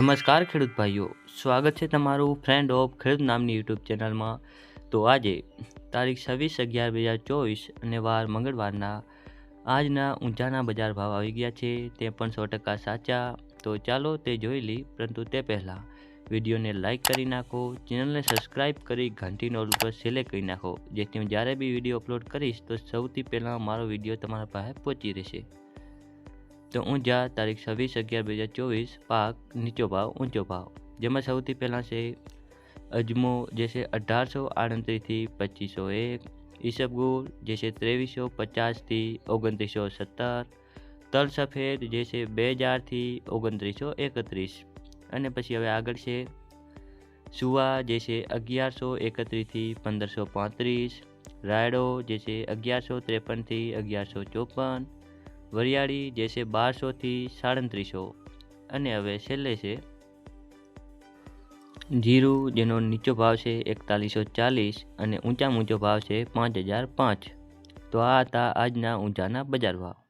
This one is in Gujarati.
નમસ્કાર ખેડૂત ભાઈઓ, સ્વાગત છે તમારું ફ્રેન્ડ ઓફ ખેડૂત નામની યુટ્યુબ ચેનલમાં. તો આજે તારીખ છવ્વીસ અગિયાર બે હજાર ચોવીસ અને વાર મંગળવારના આજના ઊંચાના બજાર ભાવ આવી ગયા છે, તે પણ સો ટકા સાચા. તો ચાલો તે જોઈ લઈ, પરંતુ તે પહેલાં વિડીયોને લાઇક કરી નાખો, ચેનલને સબસ્ક્રાઈબ કરી ઘંટીનો ઉપર સિલેક્ટ કરી નાખો, જેથી હું જ્યારે બી વીડિયો અપલોડ કરીશ, તો સૌથી પહેલાં મારો વીડિયો તમારા પાસે પહોંચી રહેશે. તો ઊંઝા તારીખ છવ્વીસ અગિયાર બે હજાર ચોવીસ, પાક નીચો ભાવ, ઊંચો ભાવ. જેમાં સૌથી પહેલાં છે અજમો, જે છે અઢારસો આડત્રીસથી પચીસો એક. ઈસબગુલ જે છે ત્રેવીસો પચાસથી ઓગણત્રીસો સત્તર. તલ સફેદ જે છે બે હજારથી ઓગણત્રીસો એકત્રીસ. અને પછી હવે આગળ છે સુવા, જે છે અગિયારસો એકત્રીસથી પંદરસો પાંત્રીસ. રાયડો, જે છે અગિયારસો ત્રેપનથી અગિયારસો ચોપન. વરિયાળી જે છે બારસોથી સાડત્રીસો. અને હવે છેલ્લે છે જીરું, જેનો નીચો ભાવ છે એકતાલીસો ચાલીસ અને ઊંચામાં ઊંચો ભાવ છે પાંચ હજાર પાંચ. તો આ હતા આજના ઊંચાના બજાર ભાવ.